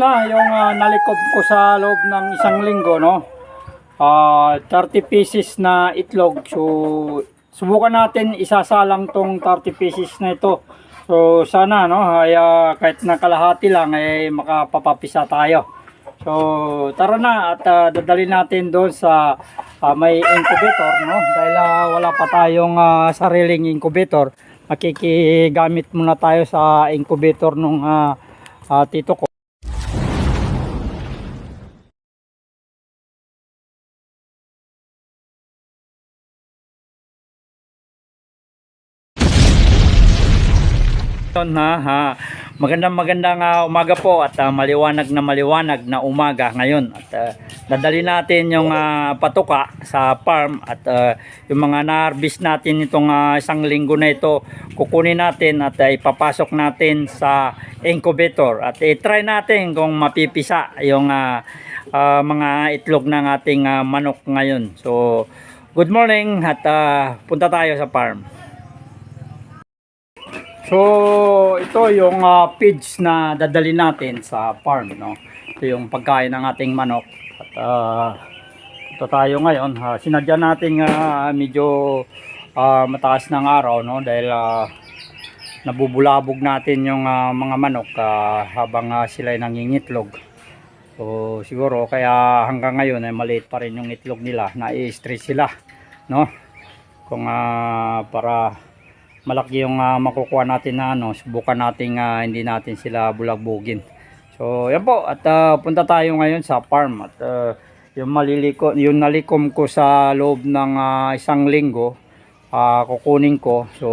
na yung ah, nalikod ko sa loob ng isang linggo no? Ah, 30 pieces na itlog. So subukan natin isasalang tong 30 pieces na ito. So sana no ay ah, kahit na kalahati lang ay makapapapisa tayo. So tara na at ah, dadalhin natin doon sa ah, may incubator no? Dahil ah, wala pa tayong ah, sariling incubator. Makikigamit muna tayo sa incubator nung ah, ah, tito ko ha, ha. Magandang magandang ah, umaga po at ah, maliwanag na maliwanag na umaga ngayon. At dadali natin yung ah, patuka sa farm at ah, yung mga na-harvest natin itong ah, isang linggo na ito, kukunin natin at ah, ipapasok natin sa incubator at i-try natin kung mapipisa yung ah, ah, mga itlog ng ating ah, manok ngayon. So, good morning at ah, punta tayo sa farm. So, ito yung uh, feeds na dadali natin sa farm, no? Ito yung pagkain ng ating manok. At uh, ito tayo ngayon. Uh, sinadya natin uh, medyo uh, mataas ng araw, no? Dahil uh, nabubulabog natin yung uh, mga manok uh, habang uh, sila ay nangingitlog. So, siguro kaya hanggang ngayon ay maliit pa rin yung itlog nila. Na-stress sila, no? Kung uh, para malaki yung ah, makukuha natin na ano, subukan natin ah, hindi natin sila bulagbugin. So, yan po at ah, punta tayo ngayon sa farm at ah, yung maliliko, yung nalikom ko sa loob ng ah, isang linggo, ah, kukunin ko. So,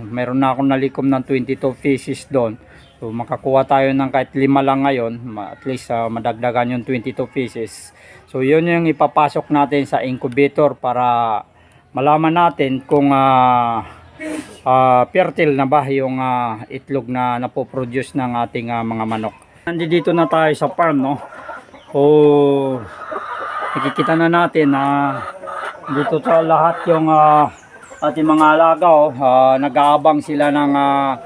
meron na akong nalikom ng 22 pieces doon. So, makakuha tayo ng kahit lima lang ngayon, at least ah, madagdagan yung 22 pieces. So, yun yung ipapasok natin sa incubator para malaman natin kung ah, ah fertile na ba yung ah, itlog na napoproduce ng ating ah, mga manok. Nandito na tayo sa farm, no? O nakikita na natin na dito sa lahat yung ah, ating mga alaga, oh, ah, nag-aabang sila ng ah,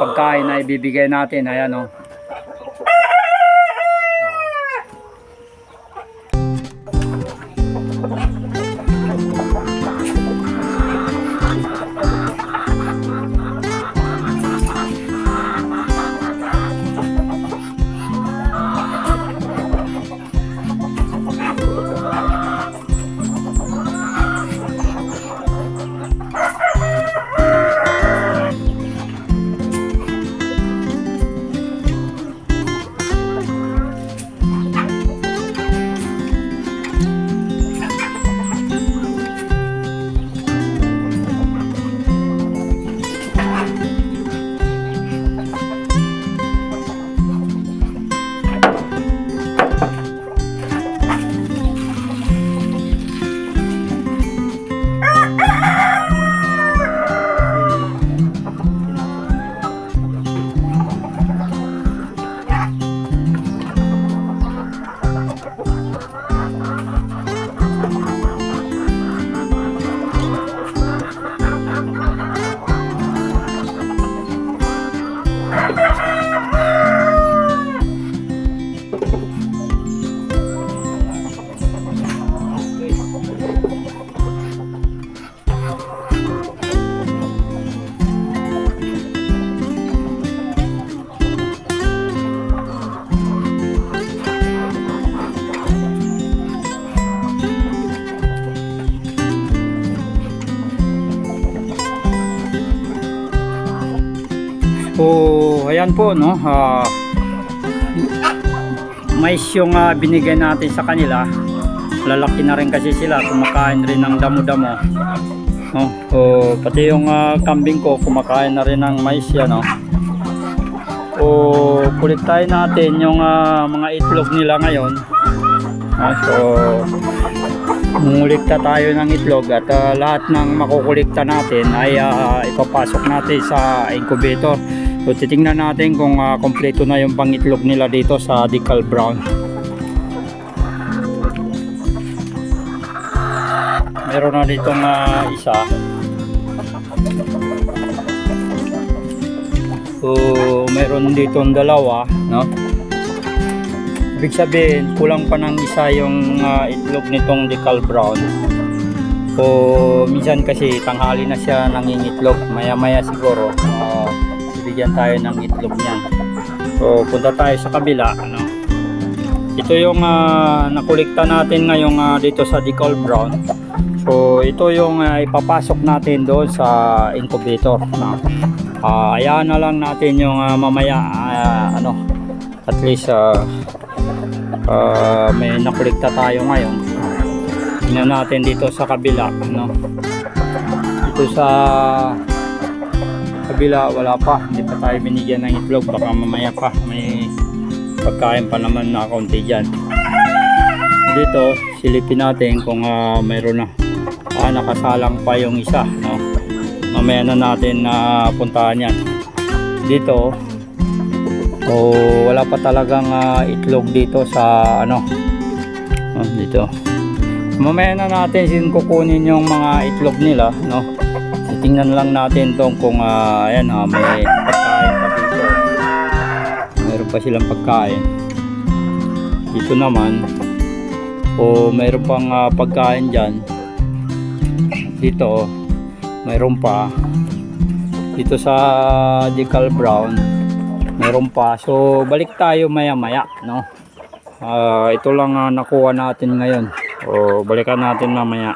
pagkain na ibibigay natin. Ayan, oh. Ayan po, no. ah, mais yung ah, binigay natin sa kanila. Lalaki na rin kasi sila, kumakain rin ng damo-damo. No? So, pati yung ah, kambing ko, kumakain na rin ng mais yan, no. O, kuliktahin natin yung ah, mga itlog nila ngayon. Ah, so, Mungulikta tayo ng itlog at ah, lahat ng makukulikta natin ay ah, ipapasok natin sa incubator. So titingnan natin kung ah, kompleto na yung pangitlog nila dito sa decal brown. Meron na ditong ah, isa. So meron ditong dalawa, no? ibig sabihin kulang pa ng isa yung ah, itlog nitong decal brown o minsan kasi tanghali na siya nangingitlog maya maya siguro ah, bibigyan tayo ng itlog niyan. So punta tayo sa kabila ano. Ito yung ah, nakolekta natin ngayong ah, dito sa decal brown. So ito yung ah, ipapasok natin doon sa incubator no? Ah, ayahan na lang natin yung ah, mamaya ah, ano at least ah, ah, may nakolekta tayo ngayon. Tingnan natin dito sa kabila no. Dito sa kabila wala pa. Hindi pa tayo binigyan ng itlog. Baka mamaya pa may pagkain pa naman na kaunti dyan. Dito silipin natin kung ah, mayroon na. Ah, nakasalang pa yung isa no? Mamaya na natin na puntahan yan. Dito o wala pa talagang ah, itlog dito sa ano? Ah, dito. Mamaya na natin sin kukunin yung mga itlog nila no titingnan lang natin tong kung ah, ayan ah, may pagkain pa dito. Meron pa silang pagkain. Dito naman. O meron pang ah, pagkain dyan. Dito mayroon pa. Dito sa decal brown mayroon pa. So balik tayo maya maya no? Ah, ito lang ah, nakuha natin ngayon. O balikan natin mamaya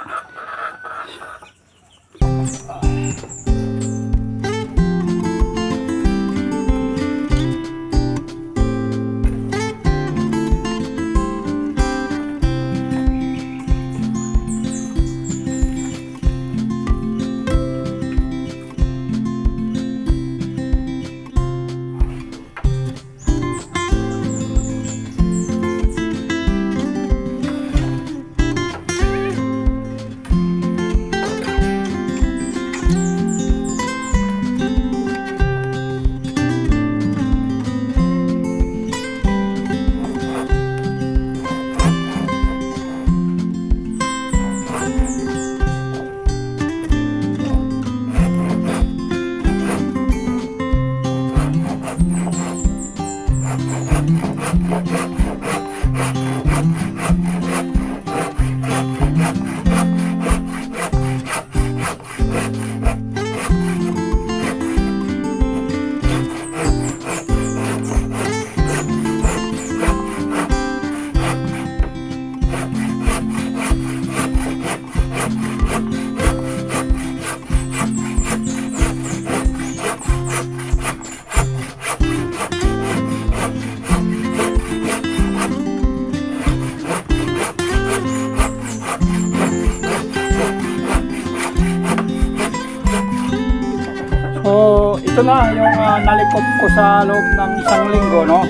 na yung nalikot ko sa loob ng isang linggo, no?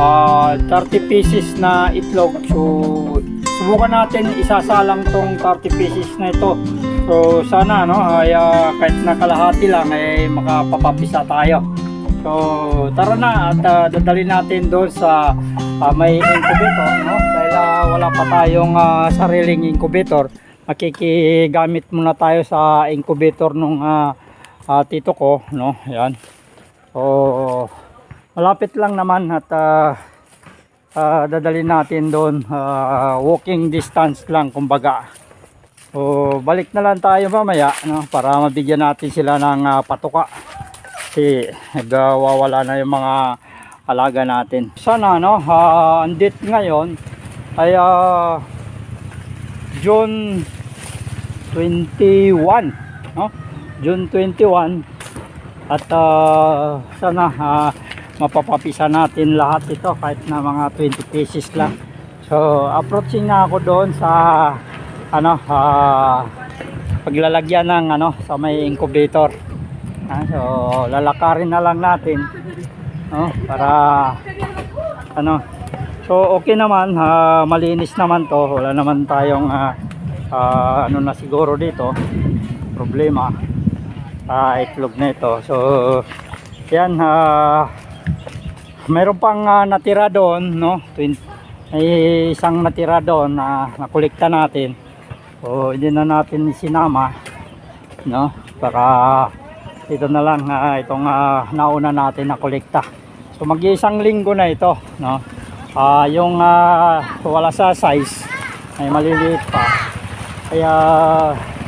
Ah, 30 pieces na itlog. So, subukan natin isasalang tong 30 pieces na ito. So, sana, no? Ay, ah, kahit na kalahati lang, ay makapapapisa tayo. So, tara na at ah, dadalhin natin doon sa ah, may incubator, no? Dahil ah, wala pa tayong ah, sariling incubator, makikigamit muna tayo sa incubator nung ah, ah, tito ko, no? Yan. So, malapit lang naman at ah, ah, dadalhin natin doon ah, walking distance lang kumbaga. So, balik na lang tayo mamaya, no? Para mabigyan natin sila ng ah, patuka. Kasi nagwawala na yung mga alaga natin. Sana, no? ah, ang date ngayon ay ah, June 21, no? June 21 at ah, sana ah, mapapapisa natin lahat ito kahit na mga 20 pieces lang. So approaching na ako doon sa ano ah, paglalagyan ng ano sa may incubator. Ah, so lalakarin na lang natin no, para ano. So okay naman ah, malinis naman to. Wala naman tayong ah, ah, ano na siguro dito. Problema ah, itlog na ito. So, yan, ah, meron pang ah, natira doon, no? May isang natira doon na nakolekta natin. So, hindi na natin sinama, no? Para ito na lang ah, itong ah, nauna natin na kolekta. So, mag-iisang linggo na ito, no? Ah, yung ah, wala sa size ay maliliit pa. Kaya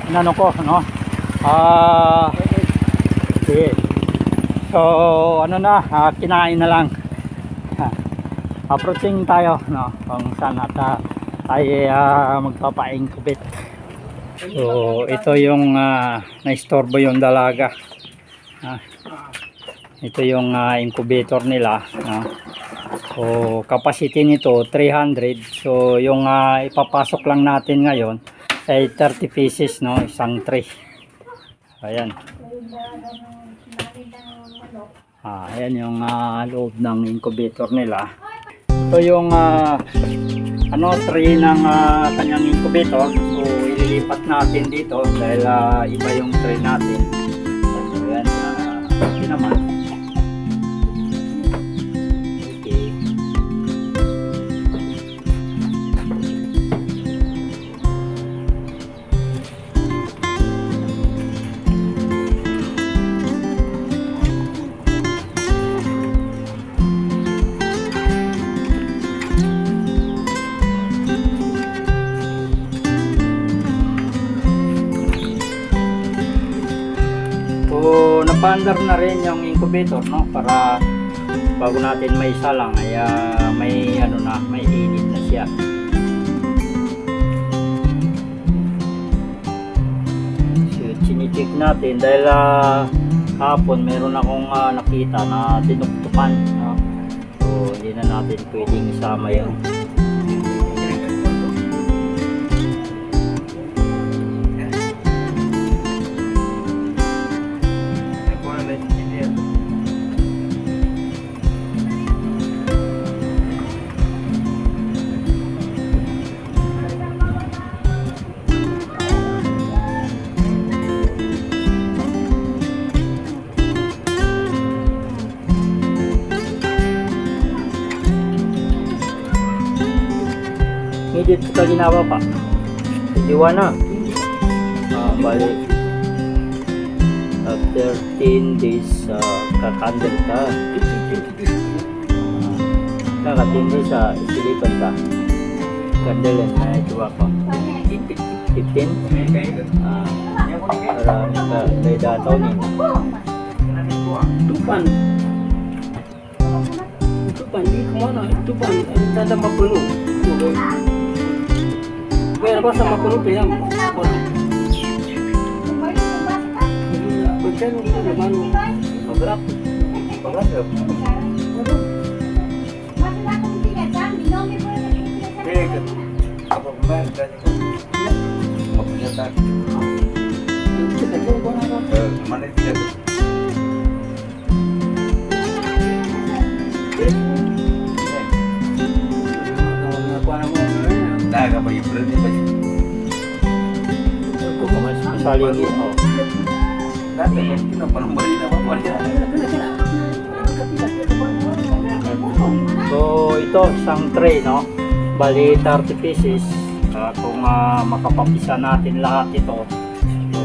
inano ko, no? Ah, sige. So, ano na, ah, kinain na lang. Ha. Approaching tayo, no? Kung saan at ah, tayo ah, magpapa-incubate. So, ito yung ah, naistorbo yung dalaga. Ah, ito yung ah, incubator nila. No? So, capacity nito 300. So, yung ah, ipapasok lang natin ngayon ay 30 pieces, no? Isang tray. Ayan. Ah, ayan yung ah, loob ng incubator nila. Ito yung ah, ano, tray ng ah, kanyang incubator. So, ililipat natin dito dahil ah, iba yung tray natin. So, ayan. okay naman. Napandar na rin yung incubator, no? Para bago natin may salang ay ah, may ano na, may init na siya. So, chinicheck natin dahil ah, hapon meron akong ah, nakita na tinuktukan, no? So, hindi na natin pwedeng isama yun. Ngidit kita ginawa pa. Diwa na. Ah, bali. After 10 days, uh, kakandel ka. Ah, Kaka 10 days, uh, isilipan ka. Kandelin na ituwa ko. 15? Ah, para ka kay dataw ni. Tupan. Tupan, di kemana? Tupan, ada makuno. Kaya apa makuno pinam? Pagkan itu ada manu. Berapa? Berapa? Kita tahu mana apa? Masaligi. Oh. Dati yung kinapanumali na niya. So ito isang tray no. Bali 30 pieces. Ah, kung ah, makapapisa natin lahat ito. So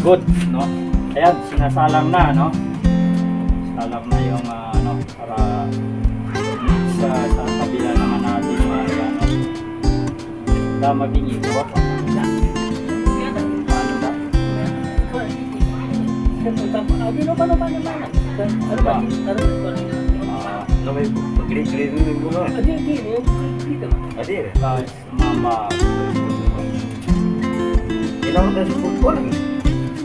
good no. Ayan sinasalang na no. Salang na yung ah, ano para sa sa kabila naman natin ay ano. Da maging iwa pa. Ano ba? Ano ba? Ah, No may pagkili-kili rin yung bunga. Adi, adi. Adi guys, mama. Ilang na sa football.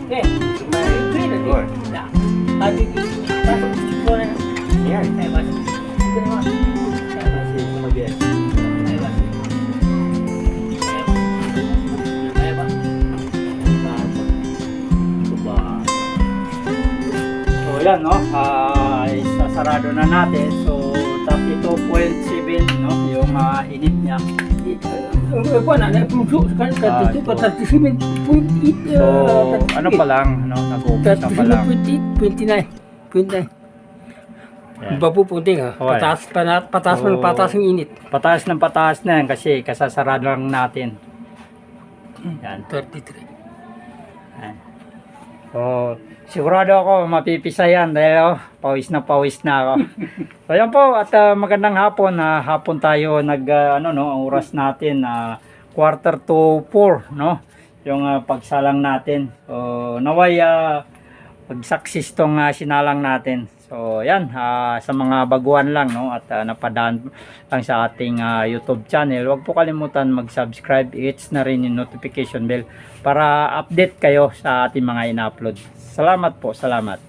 Eh, may green adi. Adi, adi. Pasok ko na. yan. Ay, Yan no, ah isasarado na natin. So 32.7 no, yung ah, init niya. Ah. So ano pa lang, no, nag-uumpisa pa lang. point it, twenty nine, twenty nine. Yan. Iba po punting ha. Okay. Pataas, pana, pataas So, ng pataas yung init. Pataas ng pataas na yan kasi kasasarado lang natin. Yan. 33. Yan. So sigurado ako mapipisa yan dahil oh, pawis na pawis na ako. so yan po at ah, magandang hapon na hapon tayo nag ah, ano no ang oras natin na quarter to 4 no yung ah, pagsalang natin. So naway uh, pag-success tong ah, sinalang natin. So yan ah, sa mga baguhan lang no at ah, napadaan lang sa ating ah, YouTube channel. Huwag po kalimutan mag-subscribe, hits na rin yung notification bell para update kayo sa ating mga ina-upload. Salamat po, salamat.